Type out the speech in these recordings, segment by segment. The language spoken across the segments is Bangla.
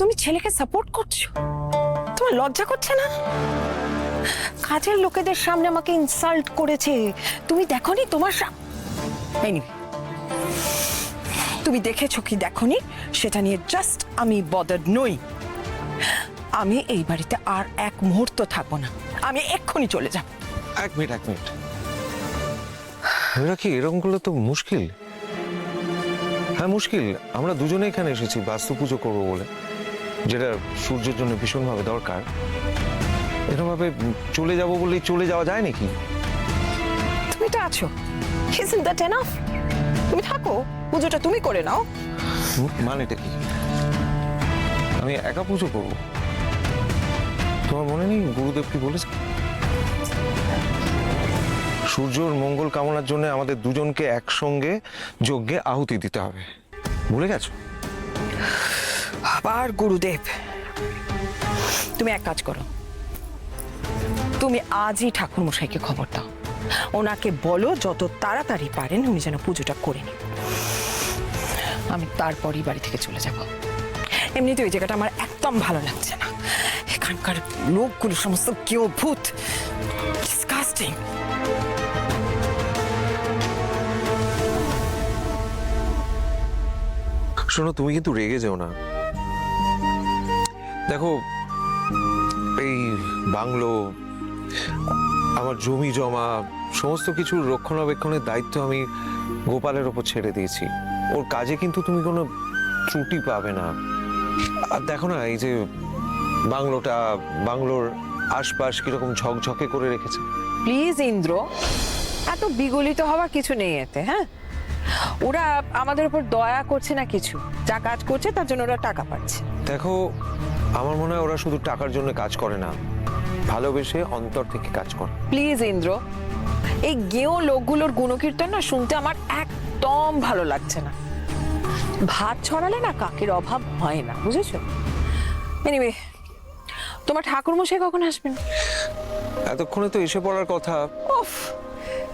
তুমি ছেলেকে সাপোর্ট করছ? তোমার লজ্জা করছে না? কাজের লোকেদের সামনে আমাকে ইনসাল্ট করেছে। তুমি দেখনি তোমার তুমি দেখেছ কি দেখনি? সেটা নিয়ে জাস্ট আমি বদার্ড নই। আমি এই বাড়িতে আর এক মুহূর্ত থাকব না। আমি এক্ষুনি চলে যাব। এক মিনিট এক মিনিট। রাখি করলে তো মুশকিল। হ্যাঁ মুশকিল। আমরা দুজনে এখানে এসেছি, বাস্তু পুজো করব বলে। যেটা সূর্যের জন্য ভীষণভাবে দরকার এরকমভাবে চলে যাব বললেই চলে যাওয়া যায় নাকি? তুমি তো আছো। Isn't that enough? তুমি থাকো পুজোটা তুমি করে নাও। মানেটা কি? আমি একা পুজো করব? তোমার মনে নেই গুরুদেব কি বলেছে? সূর্যর মঙ্গল কামনার জন্য আমাদের দুজনকে একসঙ্গে যজ্ঞে আহুতি দিতে হবে। ভুলে গেছো? আবার গুরুদেব। তুমি এক কাজ করো। তুমি আজই ঠাকুর মশাইকে খবর দাও। ওনাকে বলো যত তাড়াতাড়ি পারেন উনি যেন পুজোটা করে নিন। আমি তারপরই বাড়ি থেকে চলে যাব। এমনিতে ওই জায়গাটা আমার একদম ভালো লাগছে না। এখানকার লোকগুলো সমস্ত কেউ ভূত ডিসকাস্টিং শোনো, তুমি কিন্তু রেগে যেও না। দেখো এই বাংলো আমার জমি জমা সমস্ত কিছুর রক্ষণাবেক্ষণের দায়িত্ব আমি গোপালের ওপর ছেড়ে দিয়েছি। ওর কাজে কিন্তু তুমি কোনো ত্রুটি পাবে না। আর দেখো না এই যে বাংলোটা বাংলোর আশপাশ কীরকম ঝকঝকে করে রেখেছে। প্লিজ ইন্দ্র এত বিগলিত হওয়ার কিছু নেই এতে হ্যাঁ? ওরা আমাদের উপর দয়া করছে না কিছু। যা কাজ করছে তার জন্য ওরা টাকা পাচ্ছে। দেখো আমার মনে হয় ওরা শুধু টাকার জন্য কাজ করে না ভালোবেসে অন্তর থেকে কাজ করে। প্লিজ ইন্দ্র এই গেও লোকগুলোর গুণকীর্তন না শুনতে আমার একদম ভালো লাগছে না। ভাত ছড়ালে না কাকের অভাব হয় না বুঝেছ? এনিওয়ে তোমার ঠাকুরমশাই কখন আসবেন? এতক্ষণে তো এসে পড়ার কথা। উফ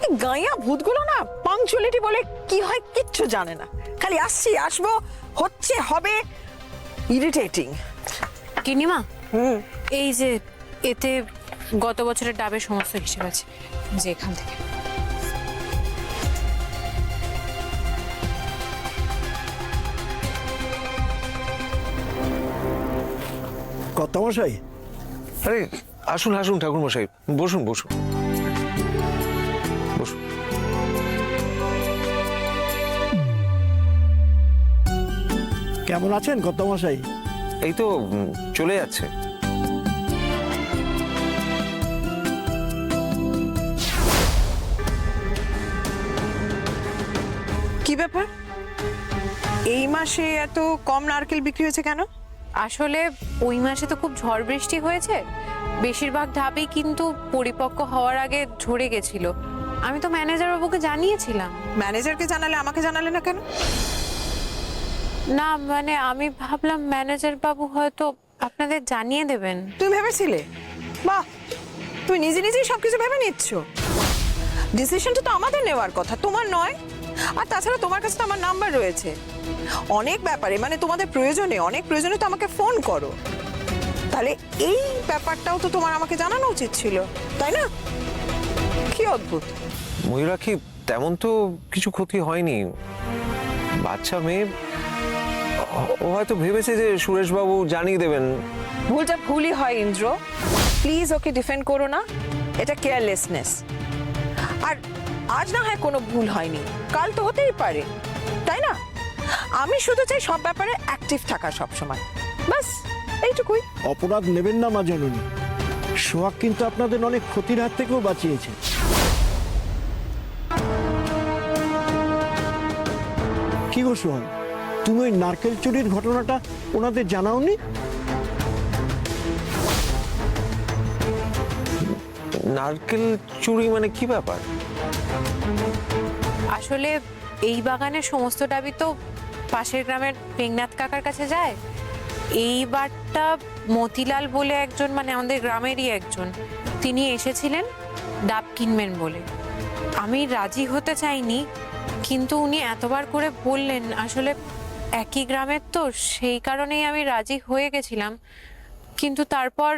এই গাইয়া ভূতগুলো না পাংচুয়ালিটি বলে কি হয় কিচ্ছু জানে না। খালি আসছি আসব হচ্ছে হবে ইরিটেটিং কিনিমা? হুম। এই যে এতে গত বছরের ডাবের সমস্ত হিসেব আছে যে এখান থেকে। কর্তামশাই? আরে আসুন আসুন ঠাকুর মশাই বসুন বসুন। বসুন। কেমন আছেন কর্তামশাই? এই তো চলে যাচ্ছে। কি ব্যাপার? এই মাসে এত কম নারকেল বিক্রি হয়েছে কেন? আসলে ওই মাসে তো খুব ঝড় বৃষ্টি হয়েছে। বেশিরভাগ ধাপই কিন্তু পরিপক্ক হওয়ার আগে ঝরে গেছিল। আমি তো ম্যানেজার বাবুকে জানিয়েছিলাম। ম্যানেজারকে জানালে আমাকে জানালে না কেন? না মানে আমি ভাবলাম ম্যানেজার বাবু হয়তো আপনাদের জানিয়ে দেবেন। তুমি ভেবেছিলে? বাহ তুমি নিজে নিজেই সবকিছু ভেবে নিচ্ছ। ডিসিশনটা তো আমাদের নেওয়ার কথা তোমার নয়। আর তাছাড়া তোমার কাছে তো আমার নাম্বার রয়েছে। অনেক ব্যাপারে মানে তোমাদের প্রয়োজনে অনেক প্রয়োজনে তো আমাকে ফোন করো। তাহলে এই ব্যাপারটাও তো তোমার আমাকে জানানো উচিত ছিল তাই না? কি অদ্ভুত। ময়ূরাক্ষী তেমন তো কিছু ক্ষতি হয়নি। বাচ্চা মেয়ে ও- হয়তো ভেবেছে যে সুরেশবাবু জানিয়ে দেবেন। ভুলটা ভুলই হয় ইন্দ্র। প্লিজ ওকে ডিফেন্ড করো না। এটা কেয়ারলেসনেস আর আজ না হয় কোনো ভুল হয়নি। কাল তো হতেই পারে। তাই না? আমি শুধু চাই সব ব্যাপারে অ্যাক্টিভ থাকা সব সময় বাস এইটুকুই। অপরাধ নেবেন না মা জননী। সোহাগ কিন্তু আপনাদের অনেক ক্ষতির হাত থেকেও বাঁচিয়েছে। কি গো সোহাগ তুমি ওই নারকেল চুরির ঘটনাটা ওনাদের জানাওনি? নারকেল চুরি মানে কি ব্যাপার? আসলে এই বাগানের সমস্ত ডাবি তো পাশের গ্রামের টেংনাথ কাকার কাছে যায়। এইবারটা মতিলাল বলে একজন মানে আমাদের গ্রামেরই একজন তিনি এসেছিলেন ডাব কিনবেন বলে। আমি রাজি হতে চাইনি, কিন্তু উনি এতবার করে বললেন, আসলে একই গ্রামের তো, সেই কারণেই আমি রাজি হয়ে গেছিলাম। কিন্তু তারপর